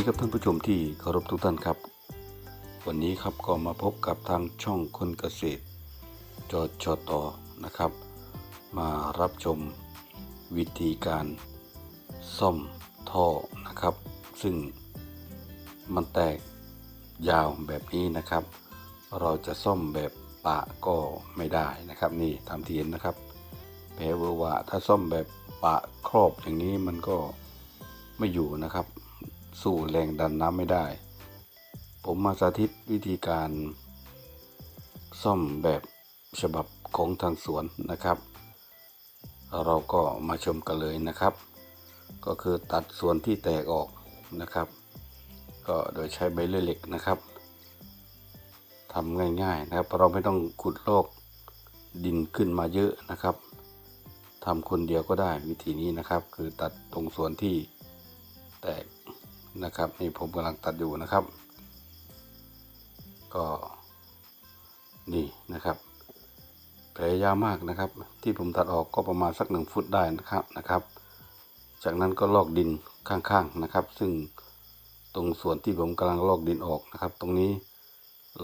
ดีครับท่านผู้ชมที่เคารพทุกท่านครับ วันนี้ครับก็มาพบกับทางช่องคนเกษตรจอชอตอนะครับ มารับชมวิธีการซ่อมท่อนะครับ ซึ่งมันแตกยาวแบบนี้นะครับ เราจะซ่อมแบบปะก็ไม่ได้นะครับนี่ตามที่เห็นนะครับแผลเวอะหวะถ้าซ่อมแบบปะครอบอย่างนี้มันก็ไม่อยู่นะครับ สู้แรงดันน้ำไม่ได้ ผมมาสาธิตวิธีการซ่อมแบบฉบับของทางสวนนะครับ เราก็มาชมกันเลยนะครับ ก็คือตัดส่วนที่แตกออกนะครับ ก็โดยใช้ใบเลื่อยเหล็กนะครับทำง่ายๆนะครับ เราไม่ต้องขุดลอกดินขึ้นมาเยอะนะครับทำคนเดียวก็ได้วิธีนี้นะครับ คือตัดตรงส่วนที่แตก นะครับนี่ผมกำลังตัดอยู่นะครับ ก็นี่นะครับแผลยาวมากนะครับ ที่ผมตัดออกก็ประมาณสักหนึ่งฟุตได้นะครับนะครับ จากนั้นก็ลอกดินข้างๆนะครับ ซึ่งตรงส่วนที่ผมกำลังลอกดินออกนะครับ ตรงนี้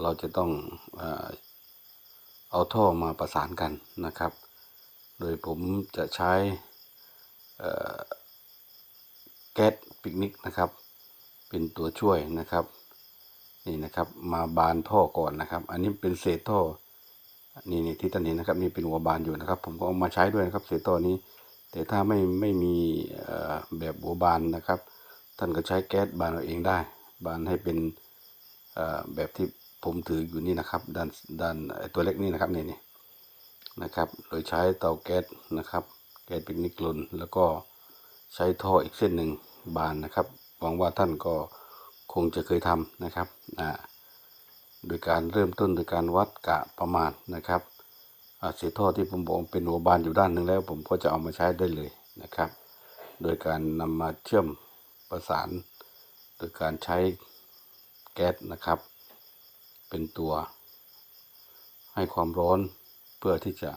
เราจะต้องเอาท่อมาประสานกันนะครับ โดยผมจะใช้แก๊สปิกนิกนะครับ เป็นตัวช่วยนะครับ นี่นะครับมาบานท่อก่อนนะครับ อันนี้เป็นเศษท่อนี่นี่ที่ท่านเห็นนะครับนี่เป็นหัวบานอยู่นะครับ ผมก็เอามาใช้ด้วยนะครับ เศษท่อนี้ แต่ถ้าไม่ไม่มีแบบหัวบานนะครับ ท่านก็ใช้แก๊สบานเอาเองได้ บานให้เป็นแบบที่ผมถืออยู่นี่นะครับด้านด้านตัวเล็กนี่นะครับนี่นี่นะครับโดยใช้เตาแก๊สนะครับ แก๊สปิกนิกลนแล้วก็ใช้ท่ออีกเส้นหนึ่งบานนะครับ หวังว่าท่านก็คงจะเคยทำนะครับอ่าโดยการเริ่มต้นโดยการวัดกะประมาณนะครับอ่าเศษท่อที่ผมบอกเป็นหัวบานอยู่ด้านหนึ่งแล้ว ผมก็จะเอามาใช้ได้เลยนะครับ โดยการนำมาเชื่อมประสาน โดยการใช้แก๊สนะครับ เป็นตัว ให้ความร้อนเพื่อที่จะ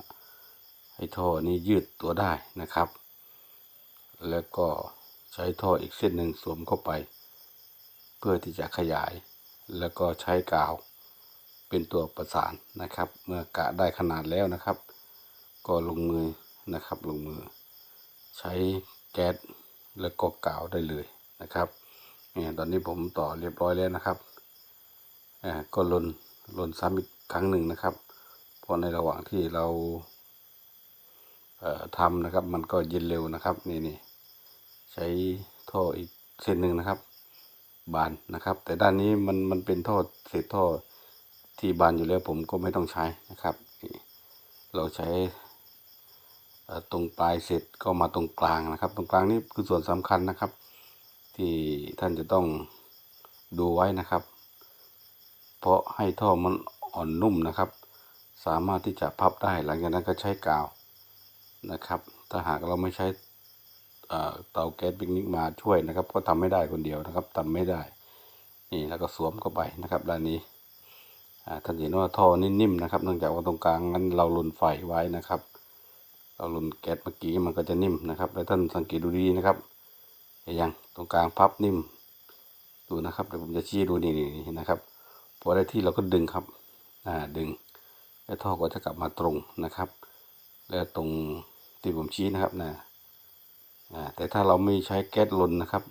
ให้ท่อนี้ยืดตัวได้นะครับ แล้วก็ ใช้ท่ออีกเส้นหนึ่งสวมเข้าไป เพื่อที่จะขยาย แล้วก็ใช้กาว เป็นตัวประสานนะครับ เมื่อกะได้ขนาดแล้วนะครับ ก็ลงมือนะครับลงมือ ใช้แก๊สแล้วก็กาวได้เลยนะครับเนี่ยตอนนี้ผมต่อเรียบร้อยแล้วนะครับอ่าก็ลนลนซ้ำอีกครั้งหนึ่งนะครับเพราะในระหว่างที่เราเทำนะครับมันก็เย็นเร็วนะครับนี่นี่ ใช้ท่ออีกเส้นหนึ่งนะครับ บานนะครับ แต่ด้านนี้มันมันเป็นท่อเศษท่อที่บานอยู่แล้วผมก็ไม่ต้องใช้นะครับ เราใช้ตรงปลายเสร็จก็มาตรงกลางนะครับ ตรงกลางนี่คือส่วนสำคัญนะครับ ที่ท่านจะต้องดูไว้นะครับ เพราะให้ท่อมันอ่อนนุ่มนะครับ สามารถที่จะพับได้หลังจากนั้นก็ใช้กาวนะครับ ถ้าหากเราไม่ใช้ เตาแก๊สปิกนิกมาช่วยนะครับ ก็ทำไม่ได้คนเดียวนะครับทำไม่ได้ นี่แล้วก็สวมเข้าไปนะครับด้านนี้ท่านเห็นว่าท่อนิ่มนะครับเนื่องจากว่าตรงกลางนั้นเราลุนไฟไว้นะครับ เราลุนแก๊สเมื่อกี้มันก็จะนิ่มนะครับ แล้วท่านสังเกตดูดีนะครับเห็นยังตรงกลางพับนิ่ม ดูนะครับเดี๋ยวผมจะชี้ดูนี่นี่นะครับพอได้ที่เราก็ดึงครับอ่าดึง แล้วท่อก็จะกลับมาตรงนะครับ แล้วตรงที่ผมชี้นะครับนะอ่า แต่ถ้าเราไม่ใช้แก๊สลนนะครับ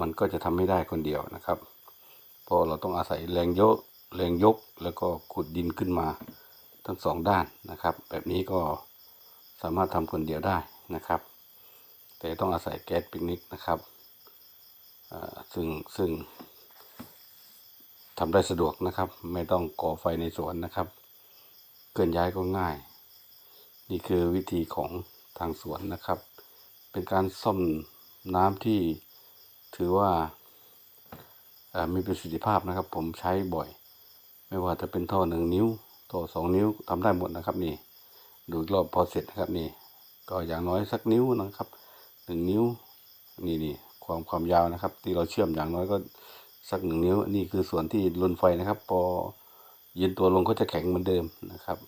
มันก็จะทำไม่ได้คนเดียวนะครับเพราะเราต้องอาศัยแรงยกแรงยกแล้วก็ขุดดินขึ้นมาทั้งสองด้านนะครับ แบบนี้ก็สามารถทำคนเดียวได้นะครับ แต่ต้องอาศัยแก๊สปิกนิกนะครับซึ่งซึ่งทำได้สะดวกนะครับ ไม่ต้องก่อไฟในสวนนะครับเคลื่อนย้ายก็ง่าย นี่คือวิธีของทางสวนนะครับ เป็นการซ่อมน้ำที่ถือว่ามีประสิทธิภาพนะครับ ผมใช้บ่อย ไม่ว่าจะเป็นท่อหนึ่งนิ้วท่อสองนิ้วทำได้หมดนะครับนี่ ดูรอบพอเสร็จนะครับนี่ ก็อย่างน้อยสักนิ้วนะครับหนึ่งนิ้วนี่นี่ความความยาวนะครับ ที่เราเชื่อมอย่างน้อยก็สักหนึ่งนิ้ว นี่คือส่วนที่ลนไฟนะครับ พอเย็นตัวลงก็จะแข็งเหมือนเดิมนะครับ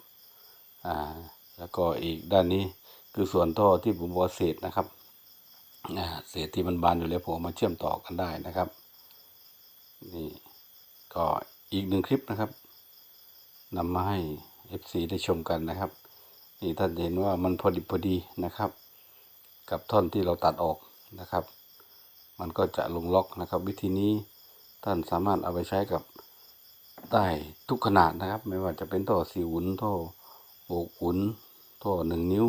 อ่าแล้วก็อีกด้านนี้คือส่วนท่อที่ผมบอกว่าเศษนะครับ เศษที่มันบานอยู่แล้วผมมาเชื่อมต่อกันได้นะครับ นี่ก็อีกหนึ่งคลิปนะครับนำมาให้ FC ได้ชมกันนะครับ นี่ท่านเห็นว่ามันพอดีพอดีนะครับ กับท่อนที่เราตัดออกนะครับ มันก็จะลงล็อกนะครับ วิธีนี้ท่านสามารถเอาไปใช้กับได้ทุกขนาดนะครับ ไม่ว่าจะเป็นท่อสี่หุนท่อหกหุนท่อหนึ่งนิ้ว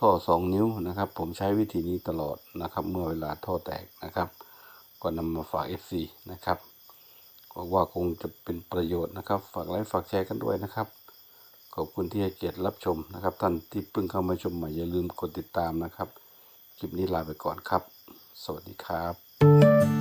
ท่อสองนิ้วนะครับ ผมใช้วิธีนี้ตลอดนะครับ เมื่อเวลาท่อแตกนะครับ ก็นำมาฝาก FC นะครับหวังว่าคงจะเป็นประโยชน์นะครับ ฝากไลค์ฝากแชร์กันด้วยนะครับ ขอบคุณที่ให้เกียรติรับชมนะครับ ท่านที่เพิ่งเข้ามาชมใหม่อย่าลืมกดติดตามนะครับ คลิปนี้ลาไปก่อนครับ สวัสดีครับ